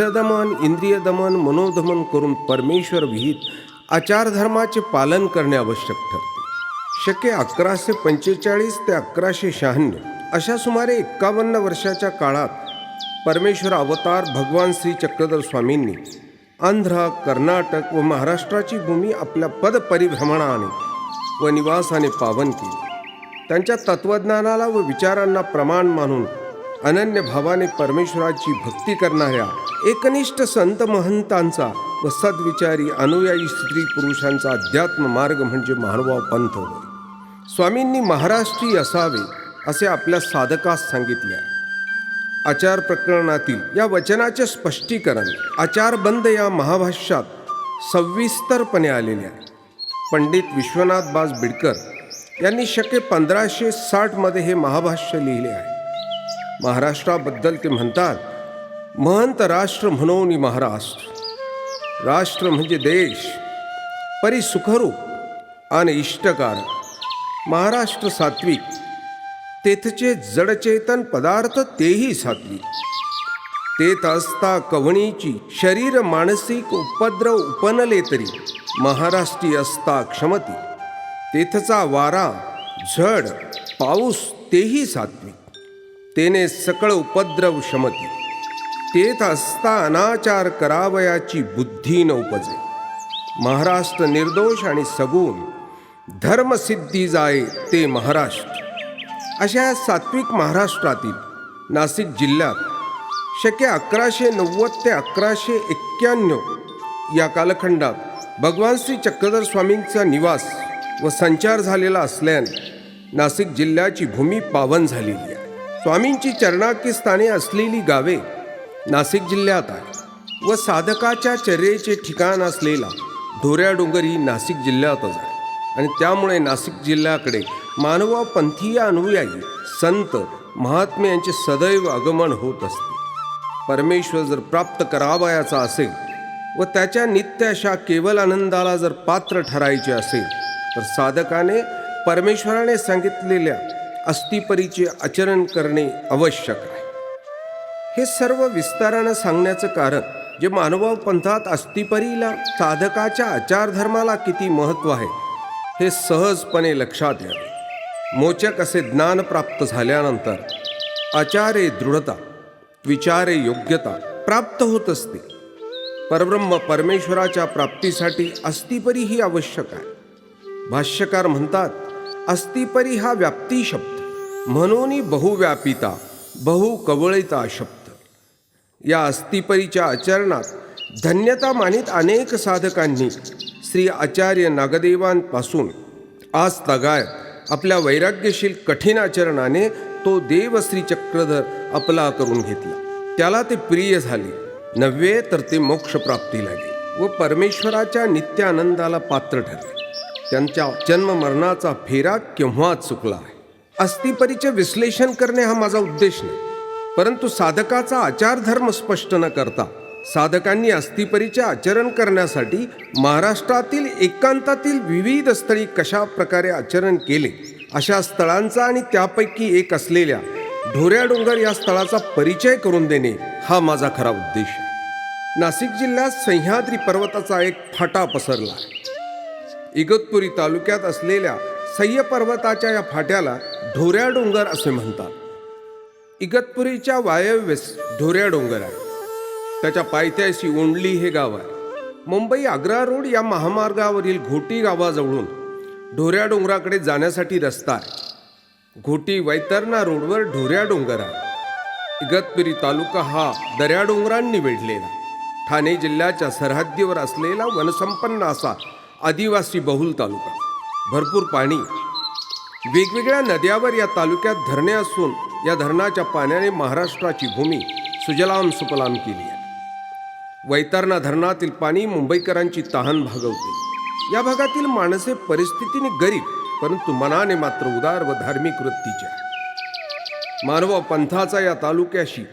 देहदमन इंद्रियदमन मनोदमन करून परमेश्वर विहित आचारधर्माचे पालन करणे आवश्यक ठरते. शके अकराशे पंचेचाळीस ते अकराशे शहाण्णव अशा सुमारे एक्कावन्न वर्षाच्या काळात परमेश्वर अवतार भगवान श्री चक्रधर स्वामींनी आंध्र कर्नाटक व महाराष्ट्राची भूमी आपल्या पदपरिभ्रमणाने व निवासाने पावन केली. त्यांच्या तत्वज्ञानाला व विचारांना प्रमाण मानून अनन्य भावाने परमेश्वराची भक्ती करणाऱ्या एकनिष्ठ संत महंतांचा व सद्विचारी अनुयायी स्त्री पुरुषांचा अध्यात्म मार्ग म्हणजे मानवाव पंथ होय. स्वामींनी महाराष्ट्रीय असावे असे आपल्या साधकास सांगितले आहे. आचार प्रकरणातील या वचनाचे स्पष्टीकरण आचारबंद या महाभाष्यात सविस्तरपणे आलेले आहे. पंडित विश्वनाथ बाज बिडकर यांनी शके पंधराशे साठमध्ये हे महाभाष्य लिहिले आहे. महाराष्ट्राबद्दल ते म्हणतात महंत राष्ट्र म्हणून महाराष्ट्र राष्ट्र म्हणजे देश परी सुखरूप आणि इष्टकार महाराष्ट्र सात्विक तेथचे जडचेतन पदार्थ तेही सात्विक. तेथ असता कवणीची शरीर मानसिक उपद्रव उपनले तरी महाराष्ट्री असता क्षमती तेथचा वारा झड पाऊस तेही सात्विक. तेने सकळ उपद्रव शमती. तेथ असता अनाचार करावयाची बुद्धी न उपजे. महाराष्ट्र निर्दोष आणि सगुण धर्मसिद्धी जाय ते महाराष्ट्र. अशा सात्विक महाराष्ट्रातील नाशिक जिल्ह्यात शके अकराशे नव्वद ते अकराशे एक्क्याण्णव या कालखंडात भगवान श्री चक्रधर स्वामींचा निवास व संचार झालेला असल्याने नाशिक जिल्ह्याची भूमी पावन झालेली आहे. स्वामींची चरणाकी स्थाने असलेली गावे नाशिक जिल्ह्यात आहे व साधकाच्या चर्येचे ठिकाण असलेला ढोऱ्याडोंगर ही नाशिक जिल्ह्यातच आहे. आणि त्यामुळे नाशिक जिल्ह्याकडे मानवापंथीय अनुयायी संत महात्मे यांचे सदैव आगमन होत असते. परमेश्वर जर प्राप्त करावयाचा असेल व त्याच्या नित्य अशा केवल आनंदाला जर पात्र ठरायचे असेल तर साधकाने परमेश्वराने सांगितलेल्या अस्थिपरीचे आचरण करणे आवश्यक आहे. हे सर्व विस्तारानं सांगण्याचं कारण जे मानवाव पंथात अस्थिपरीला साधकाच्या आचारधर्माला किती महत्त्व आहे हे सहजपणे लक्षात यावे. मोचक असे ज्ञान प्राप्त झाल्यानंतर आचारे दृढता विचारे योग्यता प्राप्त होत असते. परब्रह्म परमेश्वराच्या प्राप्तीसाठी अस्थिपरी ही आवश्यक आहे. भाष्यकार म्हणतात अस्तिपरी हा व्याप्ती शब्द। म्हणून बहुव्यापिता बहुकवळिता शब्द। या अस्तिपरीच्या आचरणात धन्यता मानित अनेक साधकांनी श्री आचार्य नागदेवांपासून आज तगायत आपल्या वैराग्यशील कठीण आचरणाने तो देव श्री चक्रधर आपला करून घेतला। त्याला ते प्रिय झाले नव्हे तर ते मोक्षप्राप्ती लागले व परमेश्वराच्या नित्यानंदाला पात्र ठरले। त्यांच्या जन्म मरणाचा फेरा केव्हाच चुकला? आहे अस्थिपरीचे विश्लेषण करणे हा माझा उद्देश नाही. परंतु साधकाचा आचारधर्म स्पष्ट न करता साधकांनी अस्थिपरीचे आचरण करण्यासाठी महाराष्ट्रातील एकांतातील विविध स्थळी कशा प्रकारे आचरण केले अशा स्थळांचा आणि त्यापैकी एक असलेल्या ढोऱ्या डोंगर या स्थळाचा परिचय करून देणे हा माझा खरा उद्देश. नाशिक जिल्ह्यात सह्याद्री पर्वताचा एक फाटा पसरला आहे. इगतपुरी तालुक्यात असलेल्या सह्य पर्वताच्या या फाट्याला ढोऱ्या डोंगर असे म्हणतात. इगतपुरीच्या वायव्येस ढोऱ्या डोंगर आहे. त्याच्या पायथ्याशी ओंडली हे गाव आहे. मुंबई आग्रा रोड या महामार्गावरील घोटी गावाजवळून ढोऱ्या डोंगराकडे जाण्यासाठी रस्ता आहे. घोटी वैतरणा रोडवर ढोऱ्या डोंगर आहे. इगतपुरी तालुका हा दऱ्या डोंगरांनी वेढलेला. ठाणे जिल्ह्याच्या सरहद्दीवर असलेला वनसंपन्न असा आदिवासी बहुल तालुका. भरपूर पाणी. वेगवेगळ्या नद्यावर या तालुक्यात धरणे असून या धरणाच्या पाण्याने महाराष्ट्राची भूमी सुजलाम सुपलाम केली आहे. वैतरणा धरणातील पाणी मुंबईकरांची तहान भागवते. या भागातील माणसे परिस्थितीने गरीब परंतु मनाने मात्र उदार व धार्मिक वृत्तीच्या आहे मानव पंथाचा या तालुक्याशी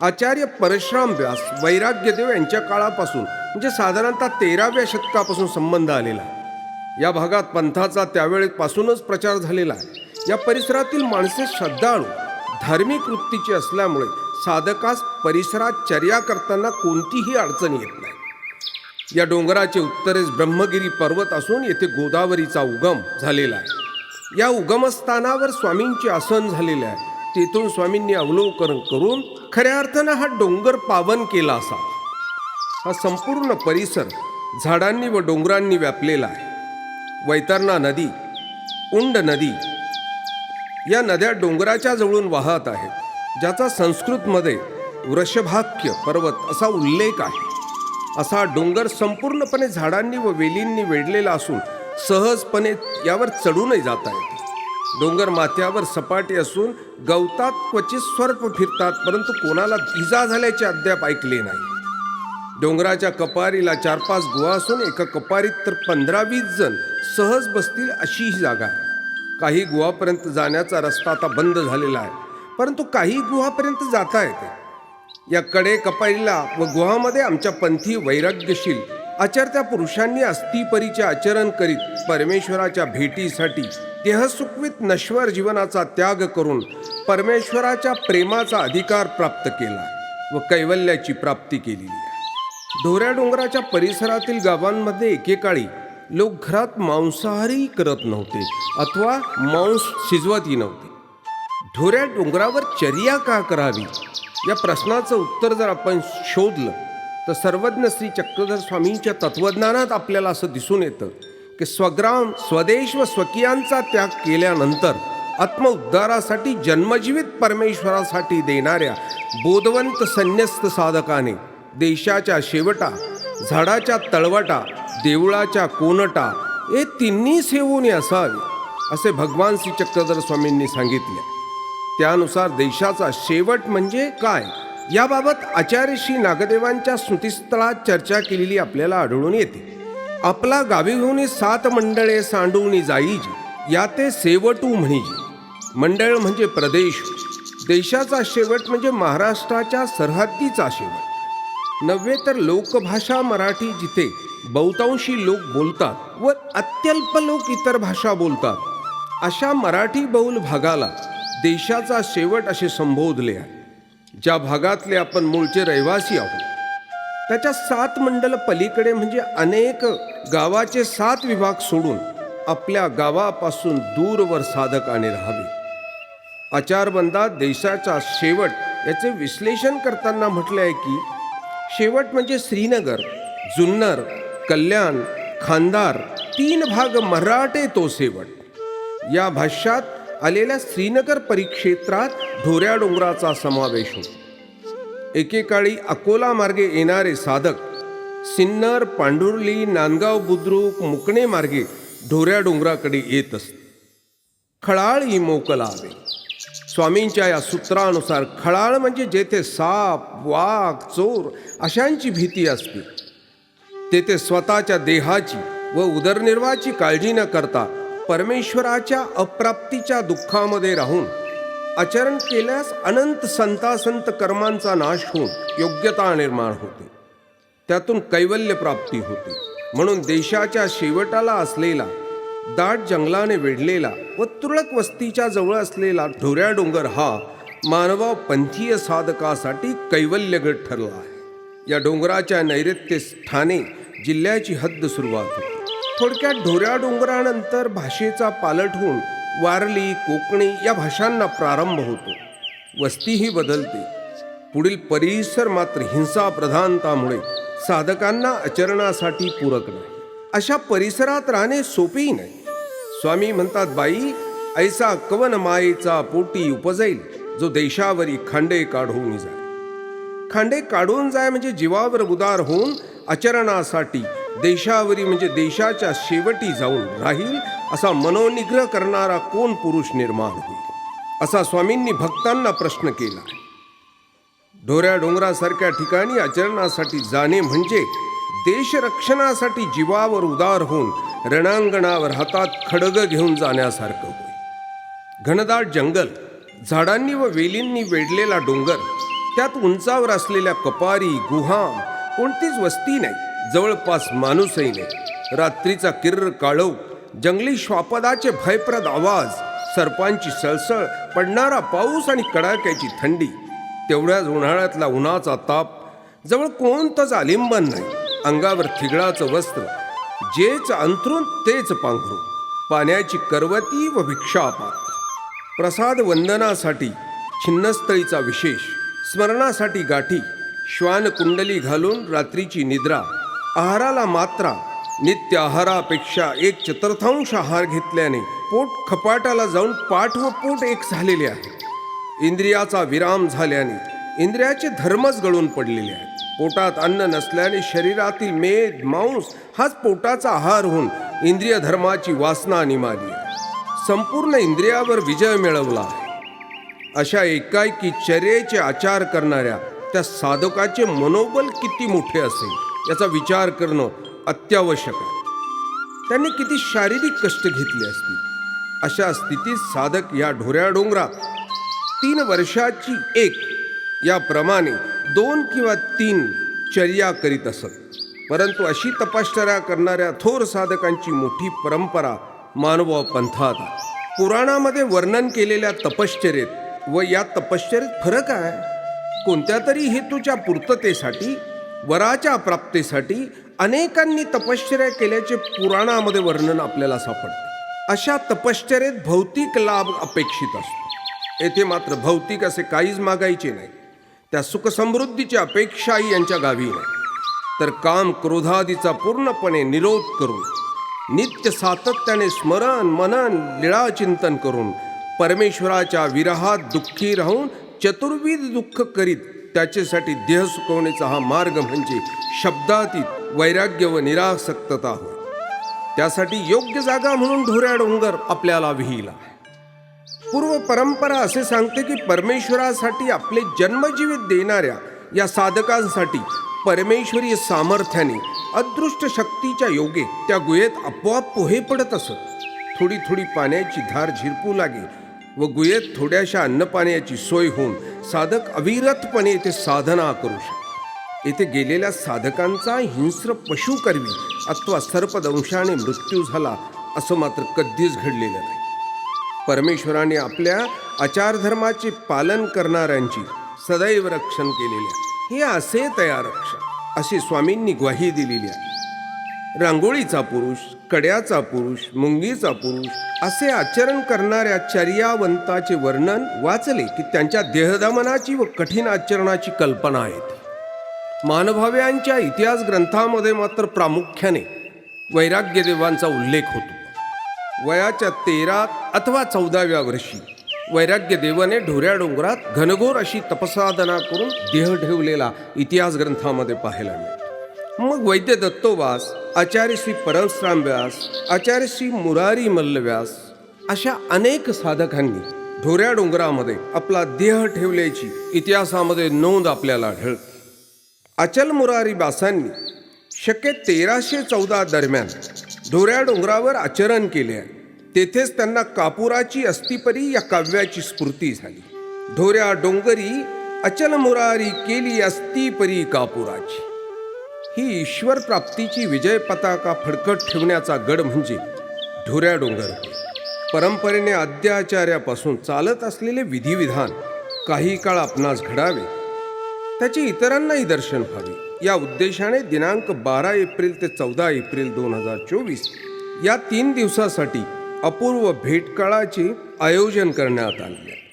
आचार्य परशुराम व्यास वैराग्यदेव यांच्या काळापासून म्हणजे साधारणतः तेराव्या शतकापासून संबंध आलेला आहे. या भागात पंथाचा त्यावेळेपासूनच प्रचार झालेला आहे. या परिसरातील माणसे श्रद्धाळू धार्मिक वृत्तीची असल्यामुळे साधकास परिसरात चर्या करताना कोणतीही अडचण येत नाही. या डोंगराचे उत्तरेस ब्रह्मगिरी पर्वत असून येथे गोदावरीचा उगम झालेला आहे. या उगमस्थानावर स्वामींचे आसन झालेले आहे. तेथून स्वामींनी अवलोकन करून खऱ्या अर्थानं हा डोंगर पावन केला असा हा संपूर्ण परिसर झाडांनी व डोंगरांनी व्यापलेला आहे. वैतरणा नदी उंड नदी या नद्या डोंगराच्या जवळून वाहत आहेत ज्याचा संस्कृतमध्ये वृषभाक्य पर्वत असा उल्लेख आहे. असा डोंगर संपूर्णपणे झाडांनी व वेलींनी वेढलेला असून सहजपणे यावर चढूनही जाता येते. डोंगर माथ्यावर सपाटी असून गवतात क्वचित स्वर्प फिरतात परंतु कोणाला इजा झाल्याचे अद्याप ऐकले नाही. डोंगराच्या कपारीला चार पाच गुहा असून एका कपारीत तर पंधरा वीस जण सहज बसतील अशी ही जागा आहे. काही गुहापर्यंत जाण्याचा रस्ता आता बंद झालेला आहे परंतु काही गुहापर्यंत जाता येते. या कडे कपारीला व गुहामध्ये आमच्या पंथी वैराग्यशील आचरत्या पुरुषांनी अस्थिपरीचे आचरण करीत परमेश्वराच्या भेटीसाठी देहसुखवित नश्वर जीवनाचा त्याग करून परमेश्वराच्या प्रेमाचा अधिकार प्राप्त केला व कैवल्याची प्राप्ती केलेली डोऱ्या ढोऱ्या डोंगराच्या परिसरातील गावांमध्ये एकेकाळी लोक घरात मांसाहारी करत नव्हते अथवा मांस शिजवतही नव्हते. ढोऱ्या डोंगरावर चर्या का करावी? या प्रश्नाचं उत्तर जर आपण शोधलं तर सर्वज्ञ श्री चक्रधर स्वामींच्या तत्वज्ञानात आपल्याला असं दिसून येतं की स्वग्राम स्वदेश व स्वकीयांचा त्याग केल्यानंतर आत्मउद्धारासाठी जन्मजीवित परमेश्वरासाठी देणाऱ्या बोधवंत संन्यस्त साधकाने देशाच्या शेवटा झाडाच्या तळवटा देवळाच्या कोनटा हे तिन्ही सेवून असावे असे भगवान श्री चक्रधर स्वामींनी सांगितले. त्यानुसार देशाचा शेवट म्हणजे काय? याबाबत आचार्य श्री नागदेवांच्या स्मृतिस्थळात चर्चा केलेली आपल्याला आढळून येते. आपला गावी सात मंडळे सांडूनी जाईजी या ते सेवटू म्हणीजी. मंडळ म्हणजे प्रदेश देशाचा शेवट म्हणजे महाराष्ट्राच्या सरहद्दीचा शेवट. नव्हे तर लोकभाषा मराठी जिथे बहुतांशी लोक बोलतात व अत्यल्प लोक इतर भाषा बोलतात अशा मराठी बहुल भागाला देशाचा शेवट असे संबोधले आहे. ज्या भागातले आपण मूळचे रहिवासी आहोत त्याच्या सात मंडल पलीकडे म्हणजे अनेक गावाचे सात विभाग सोडून आपल्या गावापासून दूरवर साधकाने राहावे. आचारबंदात देशाचा शेवट याचे विश्लेषण करताना म्हटले आहे की शेवट म्हणजे श्रीनगर जुन्नर कल्याण खांदार तीन भाग मराठे तो शेवट. या भाष्यात आलेल्या श्रीनगर परिक्षेत्रात ढोऱ्या डोंगराचा समावेश होतो. एकेकाळी अकोला मार्गे येणारे साधक सिन्नर पांढुर्ली नांदगाव बुद्रुक मुकणे मार्गे ढोऱ्या डोंगराकडे येत असत. खळाळ ही मोकलावे. स्वामींच्या या सूत्रानुसार खळाळ म्हणजे जेथे साप वाघ चोर अशांची भीती असते. तेथे स्वतःच्या देहाची व उदरनिर्वाहाची काळजी न करता परमेश्वराच्या अप्राप्तीच्या दुःखामध्ये राहून आचरण केल्यास अनंत संतासंत कर्मांचा नाश होऊन योग्यता निर्माण होते. त्यातून कैवल्य प्राप्ती होते. म्हणून देशाच्या शेवटाला असलेला दाट जंगलाने वेढलेला व तुरळक वस्तीच्या जवळ असलेला ढोऱ्या डोंगर हा मानवा पंथीय साधकासाठी कैवल्यगड ठरला आहे. या डोंगराच्या नैऋत्य स्थाने जिल्ह्याची हद्द सुरुवात होती. थोडक्यात ढोऱ्या डोंगरानंतर भाषेचा पालट होऊन वारली कोकणी या भाषांना प्रारंभ होतो. वस्तीही बदलते. पुढील परिसर मात्र हिंसा प्रधानतामुळे साधकांना आचरणासाठी पूरक नाही. अशा परिसरात राहणे सोपेही नाही. स्वामी म्हणतात बाई ऐसा कवन मायेचा पोटी उपजेल जो देशावरी खांडे काढून जाय. खांडे काढून जाय म्हणजे जीवावर उदार होऊन आचरणासाठी देशावरी म्हणजे देशाच्या शेवटी जाऊन राहील असा मनोनिग्रह करणारा कोण पुरुष निर्माण होईल? असा स्वामींनी भक्तांना प्रश्न केला ढोऱ्या डोंगरासारख्या ठिकाणी आचरणासाठी जाणे म्हणजे देशरक्षणासाठी जीवावर उदार होऊन रणांगणावर हातात खडग घेऊन जाण्यासारखं होय. घनदाट जंगल झाडांनी व वेलींनी वेढलेला डोंगर त्यात उंचावर असलेल्या कपारी गुहा कोणतीच वस्ती नाही जवळपास माणूसही नाही. रात्रीचा किर्र काळव जंगली श्वापदाचे भयप्रद आवाज सर्पांची सळसळ पडणारा पाऊस आणि कडाक्याची थंडी तेवढ्याच उन्हाळ्यातला उन्हाचा ताप जवळ कोणतंच आलिंबन नाही. अंगावर थिगळाचं वस्त्र जेच अंथरून तेच पांघरू पाण्याची करवती व भिक्षापात्र. प्रसाद वंदनासाठी छिन्नस्थळीचा विशेष स्मरणासाठी गाठी श्वान कुंडली घालून रात्रीची निद्रा आहाराला मात्रा नित्य आहारापेक्षा एक चतुर्थांश आहार घेतल्याने पोट खपाटाला जाऊन पाठ व पोट एक झालेले आहे. इंद्रियाचा विराम झाल्याने इंद्रियाचे धर्मच गळून पडलेले आहे. पोटात अन्न नसल्याने शरीरातील मेद मांस हाच पोटाचा आहार होऊन इंद्रिय धर्माची वासना निमाली आहे. संपूर्ण इंद्रियावर विजय मिळवला आहे. अशा एकाएकी चर्येचे आचार करणाऱ्या त्या साधकाचे मनोबल किती मोठे असेल याचा विचार करणं अत्यावश्यक आहे. त्यांनी किती शारीरिक कष्ट घेतले असतील? अशा स्थितीत साधक या ढोऱ्या डोंगरात तीन वर्षाची एक याप्रमाणे दोन किंवा तीन चर्या करीत असत. परंतु अशी तपश्चर्या करणाऱ्या थोर साधकांची मोठी परंपरा मानव पंथात पुराणामध्ये वर्णन केलेल्या तपश्चर्येत व या तपश्चर्येत फरक आहे. कोणत्या तरी हेतूच्या पूर्ततेसाठी वराच्या प्राप्तीसाठी अनेकांनी तपश्चर्या केल्याचे पुराणामध्ये वर्णन आपल्याला सापडते. अशा तपश्चर्येत भौतिक लाभ अपेक्षित असतो. येथे मात्र भौतिक असे काहीच मागायचे नाही. त्या सुखसमृद्धीची अपेक्षाही यांच्या गावी नाही तर काम क्रोधादीचा पूर्णपणे निरोध करून नित्य सातत्याने स्मरण मनन लीळा चिंतन करून परमेश्वराच्या विरहात दुःखी राहून चतुर्विध दुःख करीत त्याच्यासाठी देह सुकवण्याचा हा मार्ग म्हणजे शब्दातीत वैराग्य व निरासक्तता होय. त्यासाठी योग्य जागा म्हणून ढोऱ्या डोंगर आपल्याला विहिला. पूर्व परंपरा असे सांगते की परमेश्वरासाठी आपले जन्मजीवित देणाऱ्या या साधकांसाठी परमेश्वरीय सामर्थ्याने अदृष्ट शक्तीच्या योगे त्या गुहेत आपोआप पोहे पडत असत. थोडी थोडी पाण्याची धार झिरपू लागे व गुहेत थोड्याशा अन्नपाण्याची सोय होऊन साधक अविरतपणे येथे साधना करू शकतो. येथे गेलेल्या साधकांचा हिंस्र पशु करवी अथवा सर्पदंशाने मृत्यू झाला असं मात्र कधीच घडलेलं नाही. परमेश्वराने आपल्या आचारधर्माचे पालन करणाऱ्यांची सदैव रक्षण केलेले हे असे तयार रक्षण. अशी स्वामींनी ग्वाही दिलेली आहे. रांगोळीचा पुरुष कड्याचा पुरुष मुंगीचा पुरुष असे आचरण करणाऱ्या चर्यावंताचे वर्णन वाचले की त्यांच्या देहदमनाची व कठीण आचरणाची कल्पना आहे मानभाव्यांच्या इतिहास ग्रंथामध्ये मात्र प्रामुख्याने वैराग्यदेवांचा उल्लेख होतो. वयाच्या तेरा अथवा चौदाव्या वर्षी. वैराग्य देवाने ढोऱ्या डोंगरात घनघोर अशी तपसाधना करून देह ठेवलेला इतिहास ग्रंथामध्ये पाहायला मिळतो. मग वैद्य दत्तोवास आचार्य श्री परमश्राम व्यास आचार्य श्री मुरारी मल्लव्यास अशा अनेक साधकांनी ढोऱ्या डोंगरामध्ये आपला देह ठेवल्याची इतिहासामध्ये नोंद आपल्याला आढळते. अचल मुरारी बासांनी शक्य तेराशे चौदा दरम्यान ढोऱ्या डोंगरावर आचरण केले आहे. तेथेच त्यांना कापुराची अस्तिपरी या काव्याची स्फूर्ती झाली. ढोऱ्या डोंगरी अचल मुरारी केली अस्तिपरी कापुराची. ही ईश्वर प्राप्तीची विजय पताका फडकत ठेवण्याचा गड म्हणजे ढोऱ्या डोंगर. परंपरेने आद्याचार्यापासून चालत असलेले विधिविधान काही काळ आपणास घडावे. त्याचे इतरांनाही दर्शन व्हावे. या उद्देशाने दिनांक बारा एप्रिल ते चौदा एप्रिल दोन हजार चोवीस या तीन दिवसासाठी अपूर्व भेटकाळाचे आयोजन करण्यात आले आहे.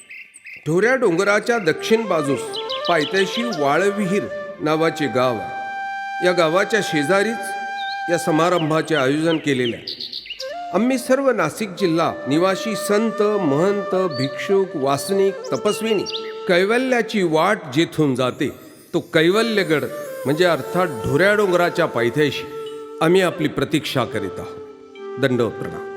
ढोऱ्या डोंगराच्या दक्षिण बाजूस पायथ्याशी वाळविहीर नावाचे गाव आहे. या गावाच्या शेजारीच या समारंभाचे आयोजन केलेले आहे. आम्ही सर्व नाशिक जिल्हा निवासी संत महंत भिक्षुक वासनिक तपस्विनी कैवल्याची वाट जेथून जाते तो कैवल्यगड म्हणजे अर्थात ढोऱ्या डोंगराच्या पायथ्याशी आम्ही आपली प्रतीक्षा करीत आहोत. दंडवत प्रणाम.